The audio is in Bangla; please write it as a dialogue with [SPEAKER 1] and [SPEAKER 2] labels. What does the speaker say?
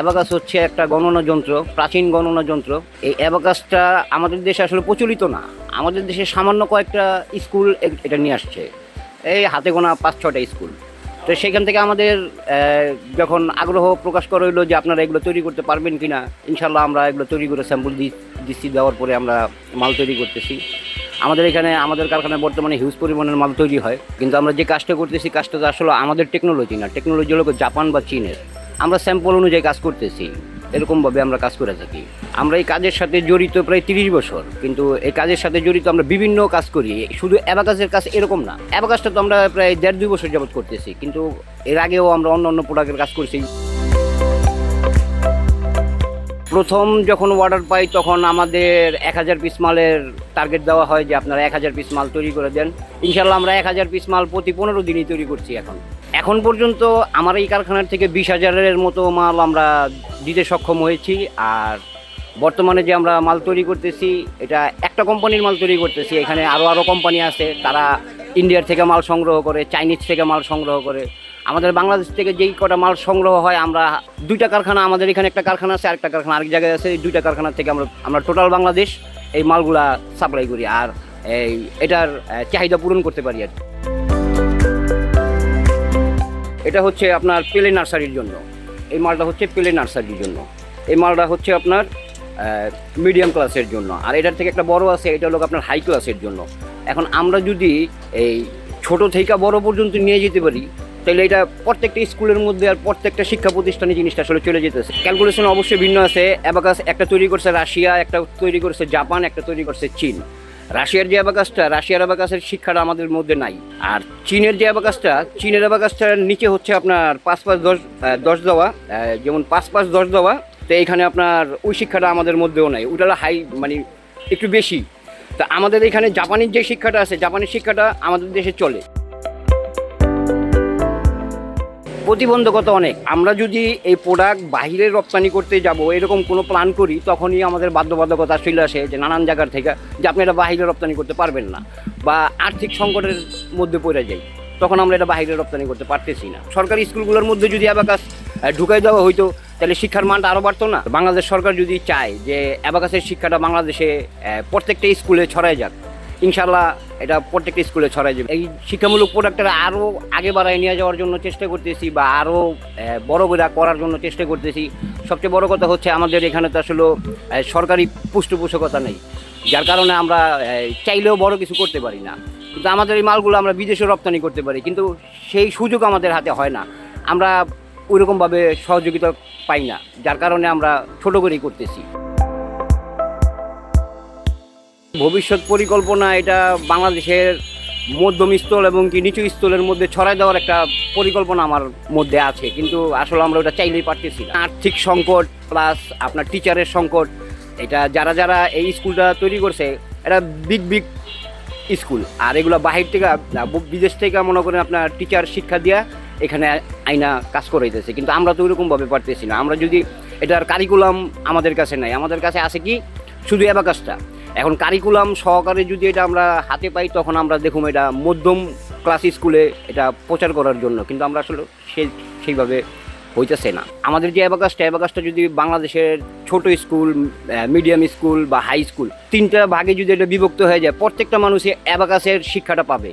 [SPEAKER 1] অ্যাবাকাস হচ্ছে একটা গণনা যন্ত্র, প্রাচীন গণনা যন্ত্র। এই অ্যাবাকাসটা আমাদের দেশে আসলে প্রচলিত না। আমাদের দেশে সামান্য কয়েকটা স্কুল এটা নিয়ে আসছে। এই হাতে গোনা পাঁচ ছটা স্কুল। তো সেখান থেকে আমাদের যখন আগ্রহ প্রকাশ করা হইল যে আপনারা এগুলো তৈরি করতে পারবেন কি না ইনশাল্লাহ আমরা এগুলো তৈরি করে স্যাম্পল দিচ্ছি, দেওয়ার পরে আমরা মাল তৈরি করতেছি। আমাদের এখানে, আমাদের কারখানায় বর্তমানে হিউজ পরিমাণের মাল তৈরি হয়। কিন্তু আমরা যে কাজটা করতেছি, কাজটা তো আসলে আমাদের টেকনোলজি না। টেকনোলজি হলো জাপান বা চীনের। আমরা স্যাম্পল অনুযায়ী কাজ করতেছি, এরকমভাবে আমরা কাজ করে থাকি। আমরা এই কাজের সাথে জড়িত প্রায় তিরিশ বছর, কিন্তু এই কাজের সাথে জড়িত আমরা বিভিন্ন কাজ করি, শুধু অ্যাবাকাসের কাজ এরকম না। অ্যাবাকাসটা তো আমরা প্রায় দেড় দুই বছর যাবৎ করতেছি, কিন্তু এর আগেও আমরা অন্য অন্য প্রোডাক্টের কাজ করছি। প্রথম যখন অর্ডার পাই, তখন আমাদের এক হাজার পিস মালের টার্গেট দেওয়া হয় যে আপনারা এক হাজার পিস মাল তৈরি করে দেন। ইনশাল্লাহ আমরা এক হাজার পিস মাল প্রতি পনেরো দিনই তৈরি করছি এখন। এখন পর্যন্ত আমার এই কারখানার থেকে বিশ হাজারের মতো মাল আমরা দিতে সক্ষম হয়েছি। আর বর্তমানে যে আমরা মাল তৈরি করতেছি, এটা একটা কোম্পানির মাল তৈরি করতেছি। এখানে আরও আরও কোম্পানি আছে। তারা ইন্ডিয়ার থেকে মাল সংগ্রহ করে চাইনিজ থেকে মাল সংগ্রহ করে। আমাদের বাংলাদেশ থেকে যেই কটা মাল সংগ্রহ হয়, আমরা দুইটা কারখানা, আমাদের এখানে একটা কারখানা আছে, আরেকটা কারখানা আরেক জায়গায় আছে, এই দুইটা কারখানা থেকে আমরা আমরা টোটাল বাংলাদেশ এই মালগুলা সাপ্লাই করি আর এই এটার চাহিদা পূরণ করতে পারি আর এটা হচ্ছে আপনার পেলে নার্সারির জন্য। এই মালটা হচ্ছে পেলে নার্সারির জন্য। এই মালটা হচ্ছে আপনার মিডিয়াম ক্লাসের জন্য। আর এটার থেকে একটা বড় আছে, এটা হলো আপনার হাই ক্লাসের জন্য। এখন আমরা যদি এই ছোট থেকে বড় পর্যন্ত নিয়ে যেতে পারি তাহলে এটা প্রত্যেকটা স্কুলের মধ্যে আর প্রত্যেকটা শিক্ষা প্রতিষ্ঠানে জিনিসটা আসলে চলে যেতেছে। ক্যালকুলেশন অবশ্যই ভিন্ন আছে। অ্যাবাকাস একটা তৈরি করছে রাশিয়া, একটা তৈরি করছে জাপান, একটা তৈরি করছে চীন। রাশিয়ার যে অ্যাবাকাসটা রাশিয়ার অ্যাবাকাসের শিক্ষাটা আমাদের মধ্যে নাই। আর চীনের যে অ্যাবাকাসটা চীনের অ্যাবাকাসটার নিচে হচ্ছে আপনার পাঁচ পাঁচ দশ দশ দেওয়া যেমন পাঁচ পাঁচ দশ দেওয়া, তো এখানে আপনার ওই শিক্ষাটা আমাদের মধ্যেও নাই। ওটা হাই মানে একটু বেশি। তা আমাদের এখানে জাপানির যে শিক্ষাটা আছে, জাপানের শিক্ষাটা আমাদের দেশে চলে। প্রতিবন্ধকতা অনেক। আমরা যদি এই প্রোডাক্ট বাইরে রপ্তানি করতে যাব, এরকম কোনো প্ল্যান করি, তখনই আমাদের বাধ্যবাধকতা চলে আসে যে নানান জায়গার থেকে যে আপনি এটা বাহিরে রপ্তানি করতে পারবেন না বা আর্থিক সংকটের মধ্যে পড়ে যাই, তখন আমরা এটা বাহিরে রপ্তানি করতে পারতেছি না। সরকারি স্কুলগুলোর মধ্যে যদি অ্যাবাকাস ঢুকাই দেওয়া হইতো, তাহলে শিক্ষার মানটা আরও বাড়তো না। বাংলাদেশ সরকার যদি চায় যে অ্যাবাকাসের শিক্ষাটা বাংলাদেশে প্রত্যেকটা স্কুলে ছড়ায় যাক ইনশাল্লাহ এটা প্রত্যেকটা স্কুলে ছড়াই যাবে। এই শিক্ষামূলক প্রোডাক্টটা আরও আগে বাড়ায় নিয়ে যাওয়ার জন্য চেষ্টা করতেছি বা আরও বড় করে করার জন্য চেষ্টা করতেছি। সবচেয়ে বড় কথা হচ্ছে আমাদের এখানে তো আসলে সরকারি পৃষ্ঠপোষকতা নেই। যার কারণে আমরা চাইলেও বড় কিছু করতে পারি না। কিন্তু আমাদের এই মালগুলো আমরা বিদেশে রপ্তানি করতে পারি, কিন্তু সেই সুযোগ আমাদের হাতে হয় না। আমরা ওইরকমভাবে সহযোগিতা পাই না, যার কারণে আমরা ছোটো করেই করতেছি। ভবিষ্যৎ পরিকল্পনা এটা বাংলাদেশের মধ্যম স্থল এবং কি নিচু স্থলের মধ্যে ছড়াই দেওয়ার একটা পরিকল্পনা আমার মধ্যে আছে। কিন্তু আসলে আমরা ওটা চাইলেই পারতেছি না। আর্থিক সংকট প্লাস আপনার টিচারের সংকট, এটা যারা যারা এই স্কুলটা তৈরি করছে, এটা বিগ বিগ স্কুল আর এগুলো বাহির থেকে, বিদেশ থেকে মনে করেন আপনার টিচার শিক্ষা দিয়া এখানে আইনা কাজ করাইতেছে। কিন্তু আমরা তো ওইরকমভাবে পারতেছি না। আমরা যদি এটার কারিকুলাম আমাদের কাছে নাই, আমাদের কাছে আছে কি? শুধু অ্যাবাকাসটা এখন কারিকুলাম সহকারে যদি এটা আমরা হাতে পাই, তখন আমরা দেখুন এটা মধ্যম ক্লাস স্কুলে এটা প্রচার করার জন্য। কিন্তু আমরা আসলে সেই, সেইভাবে হইতেছে না। আমাদের যে অ্যাবাকাসটা অ্যাবাকাসটা যদি বাংলাদেশের ছোট স্কুল মিডিয়াম স্কুল বা হাই স্কুল তিনটা ভাগে যদি এটা বিভক্ত হয়ে যায়, প্রত্যেকটা মানুষই অ্যাবাকাসের শিক্ষাটা পাবে।